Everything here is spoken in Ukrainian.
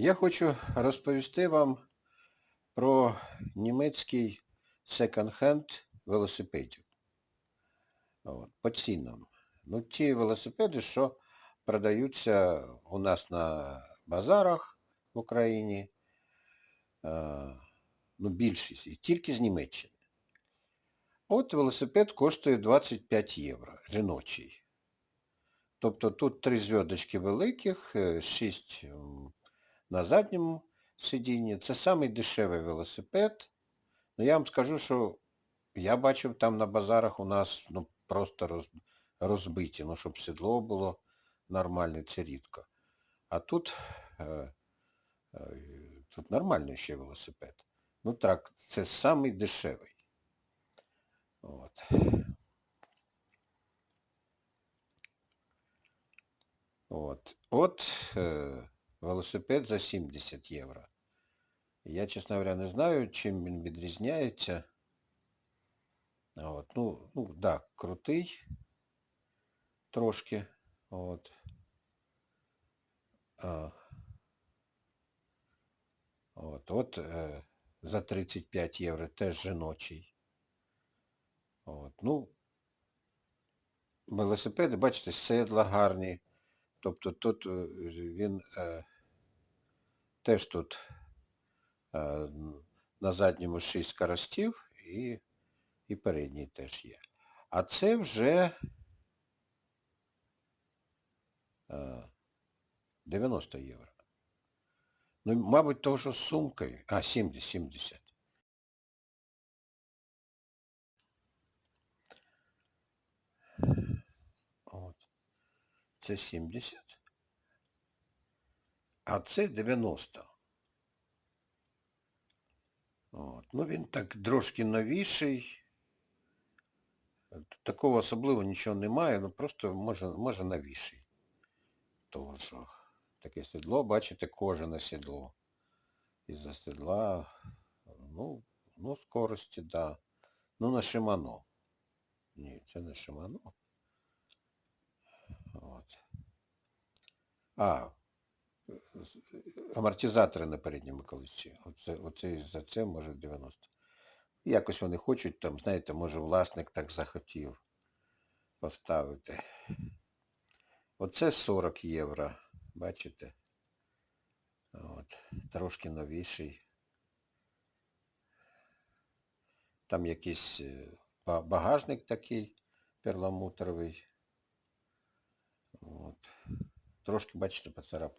Я хочу розповісти вам про німецький секонд-хенд велосипедів. От, по цінам. Ну, ті велосипеди, що продаються у нас на базарах в Україні, е, ну, більшість, і тільки з Німеччини. От велосипед коштує 25 євро, жіночий. Тобто тут три зв'язочки великих, е, шість на задньому сидінні. Це самий дешевий велосипед. Ну я вам скажу, що я бачив там на базарах у нас ну, просто роз, розбиті, ну, щоб сідло було нормальне, це рідко. А тут, е, е, тут нормальний ще велосипед. Ну так, це самий дешевий. От. От, от е, велосипед за 70 євро. Я, чесно говоря, не знаю, чим він відрізняється. От, ну, ну, да, крутий трошки. От. А, от, от е, за 35 євро теж жіночий. От, ну, велосипеди, бачите, седла гарні. Тобто тут е, він е, теж тут е, на задньому 6 скоростів і, і передній теж є. А це вже е, 90 євро. Ну, мабуть, того, що з сумкою. А, 70, 70. Це 70. А це 90. От. Ну він так трошки новіший. Такого особливо нічого немає, ну просто може, може новіший. Того що таке сідло, бачите, кожане сідло. Із-за сідла, ну, ну, скорості, да. Ну, на Шимано. Ні, це не Шимано. От. А, амортизатори на передньому колесі. Оце, оце за це може 90. Якось вони хочуть там, знаєте, може власник так захотів поставити. Оце 40 євро. Бачите? От. Трошки новіший. Там якийсь е, багажник такий перламутровий. От. Трошки, бачите, поцарапав.